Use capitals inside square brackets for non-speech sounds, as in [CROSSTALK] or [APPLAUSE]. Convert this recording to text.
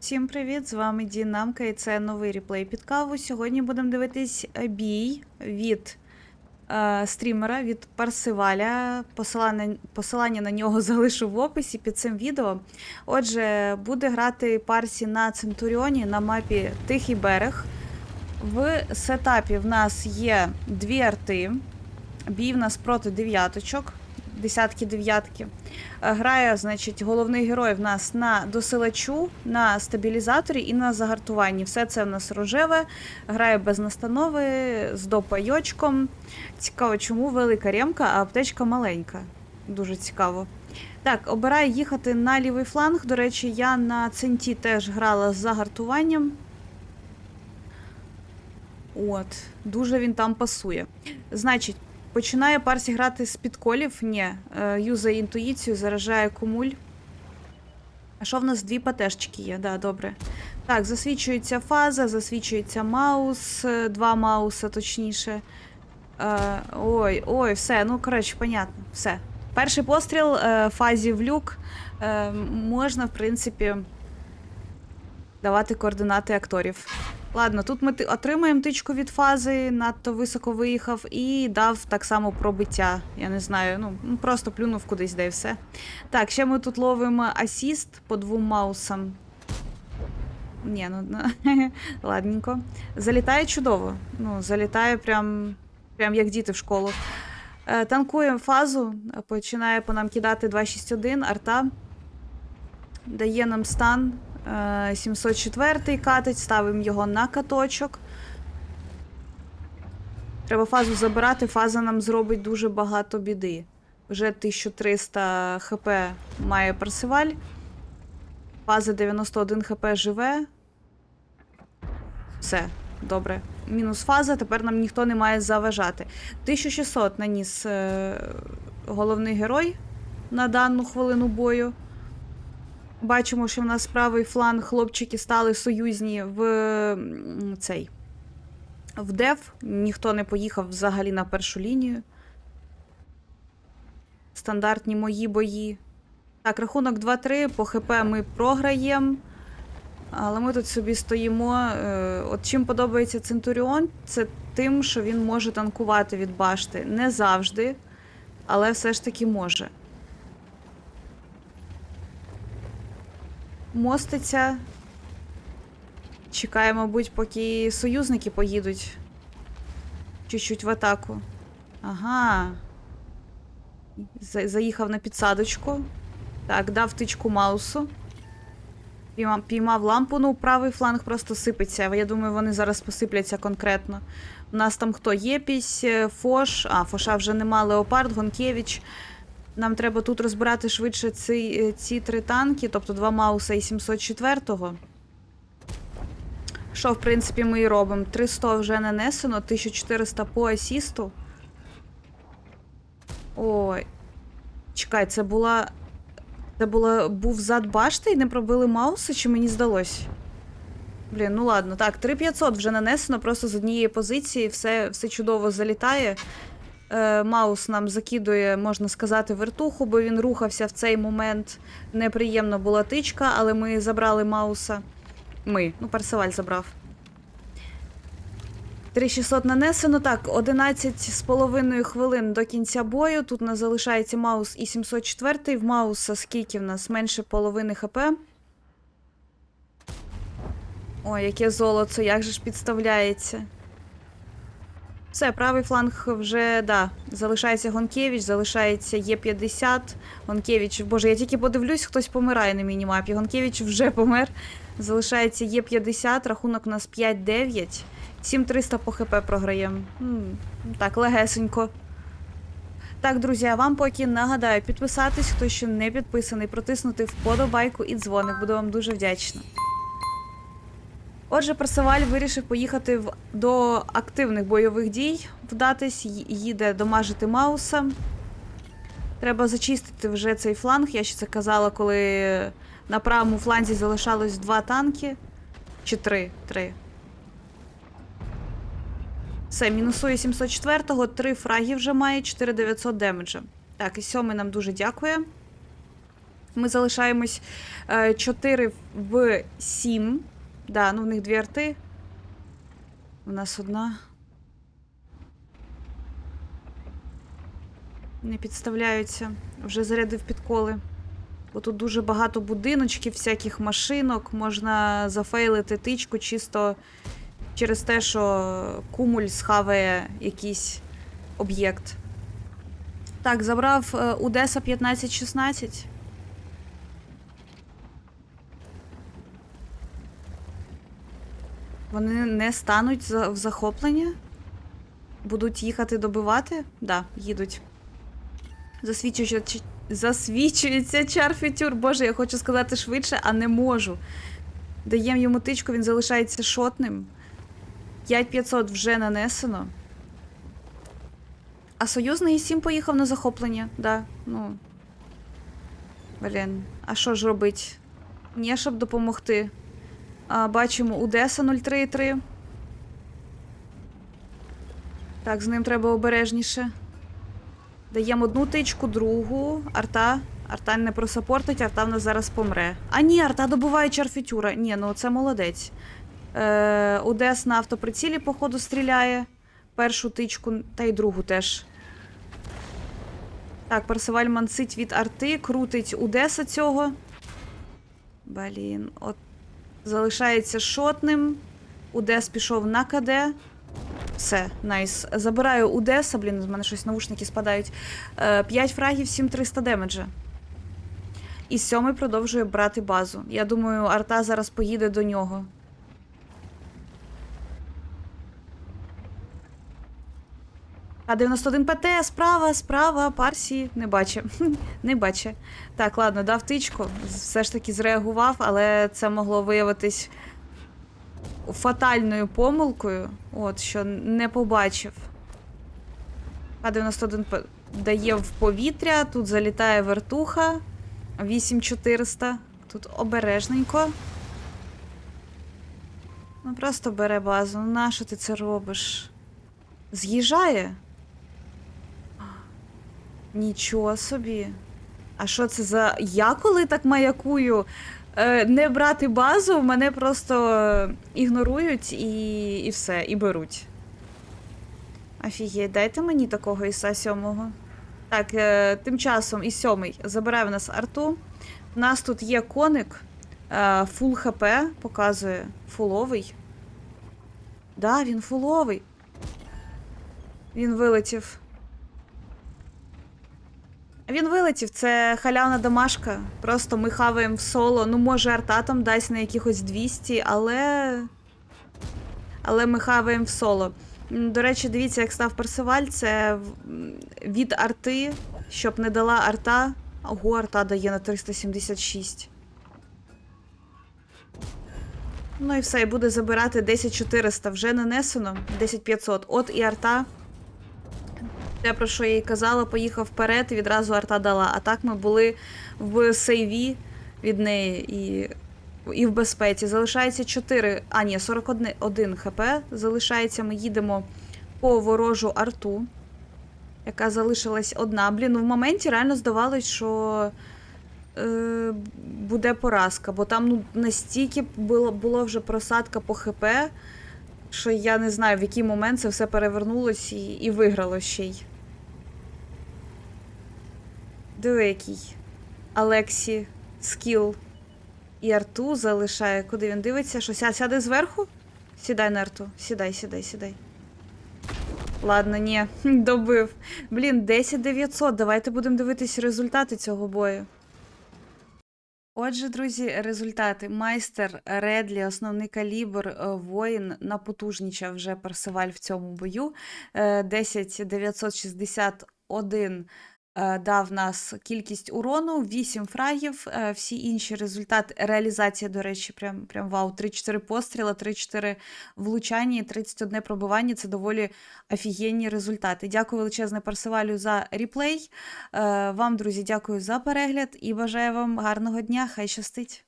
Всім привіт! З вами Дінамка і це новий реплей під каву. Сьогодні будемо дивитись бій від е, стрімера від Парсиваля. Посилання, посилання на нього [LAUGHS] залишу в описі під цим відео. Отже, буде грати Парсі на Центуріоні на мапі Тихий берег. В сетапі в нас є дві арти. Бій в нас проти дев'яточок, десятки дев'ятки. Е, Грає, значить, головний герой в нас на досилачу, на стабілізаторі і на загартуванні. Все це в нас рожеве, грає без настанови, з допайочком. Цікаво, чому велика ремка, а аптечка маленька. Дуже цікаво. Так, обираю їхати на лівий фланг. До речі, я на центі теж грала з загартуванням. От, дуже він там пасує. Значить, Починає Парсі грати з підколів. Ні, е, юзає інтуїцію, заражає кумуль. А що в нас дві патешечки є? Да, добре. Так, засвічується фаза, засвічується маус, е, два мауса, точніше. Е, ой, ой, все, ну коротше, понятно, все. Перший постріл фазі в люк. Можна, в принципі, давати координати акторів. Ладно, тут ми отримаємо тичку від фази, надто високо виїхав, і дав так само пробиття. Я не знаю, ну ну, просто плюнув кудись, де і все. Так, ще ми тут ловимо асіст по двом маусам. Ні, ну на- [LAUGHS] ладненько. Залітає чудово. Ну, залітає прям, прям як діти в школу. Е, танкуємо фазу, починає по нам кидати 261, арта. Дає нам стан. Е, 704 катить, ставимо його на каточок. Треба фазу забирати, фаза нам зробить дуже багато біди. Вже 1300 хп має Парсиваль. Фаза 91 хп живе. Все, добре. Мінус фаза, тепер нам ніхто не має заважати. 1600 наніс е, головний герой на дану хвилину бою. Бачимо, що в нас правий фланг хлопчики стали союзні в цей. В дев. Ніхто не поїхав взагалі на першу лінію. Стандартні мої бої. Так, рахунок 2-3. По ХП ми програємо. Але ми тут собі стоїмо. Е, От чим подобається Центуріон, це тим, що він може танкувати від башти. Не завжди, але все ж таки може. Моститься. Чекає, мабуть, поки союзники поїдуть. Чуть-чуть в атаку. Ага. За- Заїхав на підсадочку. Так, дав тичку маусу. Піймав, піймав лампу, ну правий фланг просто сипеться. Я думаю, вони зараз посипляться конкретно. У нас там хто? Єпісь, е, Фош. А, Фоша вже нема, Леопард, Гонкевич. Нам треба тут розбирати швидше ці, е, ці три танки, тобто два Мауса і 704-го. Що, в принципі, ми і робимо. 300 вже нанесено, 1400 по асісту. Ой. Чекай, це була. Це була, був зад башти і не пробили Мауса, чи мені здалось? Блін, ну ладно. Так, 3500 вже нанесено, просто з однієї позиції все, все чудово залітає. Е, Маус нам закидує, можна сказати, вертуху, бо він рухався в цей момент. Неприємно була тичка, але ми забрали Мауса. Ми, ну, Парсиваль забрав. 3600 нанесено. Так, 11 з половиною хвилин до кінця бою. Тут нас залишається Маус і 704. В Мауса скільки в нас? Менше половини ХП. Ой, яке золото, як же ж підставляється. Все, правий фланг вже, да, залишається Гонкевич, залишається Є50. Гонкевич, боже, я тільки подивлюсь, хтось помирає на мінімапі. Гонкевич вже помер. Залишається Є50, рахунок у нас 5-9. 7300 по ХП програємо. Так, легесенько. Так, друзі, а вам поки нагадаю підписатись, хто ще не підписаний, протиснути вподобайку і дзвоник. Буду вам дуже вдячна. Отже, Персиваль вирішив поїхати в, до активних бойових дій, вдатись, їде домажити Мауса. Треба зачистити вже цей фланг. Я ще це казала, коли на правому фланзі залишалось два танки. Чи три? Три. Все, мінусує 704-го, три фраги вже має, 4900 демеджа. Так, і сьомий нам дуже дякує. Ми залишаємось 4 в 7. Да, ну в них дві арти. У нас одна. Не підставляються. Вже зарядив підколи. Бо тут дуже багато будиночків, всяких машинок. Можна зафейлити тичку чисто через те, що кумуль схаває якийсь об'єкт. Так, забрав е, Удеса 15-16. Вони не стануть в захоплення? Будуть їхати добивати? Да, їдуть. Засвідчується, чи- чарфітюр. Боже, я хочу сказати швидше, а не можу. Даємо йому тичку, він залишається шотним. 5500 вже нанесено. А союзний 7 поїхав на захоплення, да. Ну. Блін, а що ж робить? Ні, щоб допомогти. А, бачимо Удеса 033. Так, з ним треба обережніше. Даємо одну тичку, другу. Арта. Арта не просапортить, арта в нас зараз помре. А ні, арта добуває чарфітюра. Ні, ну це молодець. Е, Удес на автоприцілі, походу, стріляє. Першу тичку, та й другу теж. Так, Персиваль мансить від арти, крутить Удеса цього. Блін, от залишається шотним. Удес пішов на КД. Все, найс. Забираю Удеса, блін, з мене щось наушники спадають. 5 фрагів, 7300 демеджа. І сьомий продовжує брати базу. Я думаю, арта зараз поїде до нього. А 91 ПТ, справа, справа, Парсі, не бачу. [LAUGHS] не бачу. Так, ладно, дав тичку. Все ж таки зреагував, але це могло виявитись фатальною помилкою. От, що не побачив. А 91 П дає в повітря, тут залітає вертуха. 8400. Тут обережненько. Ну просто бере базу. Ну нащо ти це робиш? З'їжджає? Нічого собі. А що це за. Я коли так маякую? Е, не брати базу, мене просто е, ігнорують і, і все, і беруть. Офігеть, дайте мені такого Іса сьомого. Так, е, тим часом і сьомий забирає в нас арту. У нас тут є коник. Е, фул ХП показує. Фуловий. Да, він фуловий. Він вилетів. Він вилетів, це халявна домашка. Просто ми хаваємо в соло. Ну, може, арта там дасть на якихось 200, але. Але ми хаваємо в соло. До речі, дивіться, як став персиваль, це від арти, щоб не дала арта. Ого, арта дає на 376. Ну і все, і буде забирати 10400 вже нанесено, 10500. От і арта. Те, про що я їй казала, поїхав вперед і відразу арта дала. А так ми були в сейві від неї і, і в безпеці. Залишається 4, а ні, 41 один хп. Залишається, ми їдемо по ворожу арту, яка залишилась одна. Блін, ну в моменті реально здавалось, що е, буде поразка, бо там ну, настільки було, було вже просадка по ХП, що я не знаю, в який момент це все перевернулось і, і виграло ще й. Диви. Алексі, скіл і арту залишає. Куди він дивиться? Що ся- сяде зверху? Сідай на арту. Сідай, сідай, сідай. Ладно, ні, [LAUGHS] добив. Блін, 10 900. Давайте будемо дивитись результати цього бою. Отже, друзі, результати. Майстер Редлі, основний калібр, е, воїн напотужнічав вже Персиваль в цьому бою. Е, 10 961 е, дав нас кількість урону, 8 фрагів, е, всі інші результати. Реалізація, до речі, прям, прям вау. 3-4 постріла, 3-4 влучання і 31 пробивання. Це доволі офігенні результати. Дякую величезне Парсивалю за ріплей. Е, Вам, друзі, дякую за перегляд і бажаю вам гарного дня. Хай щастить!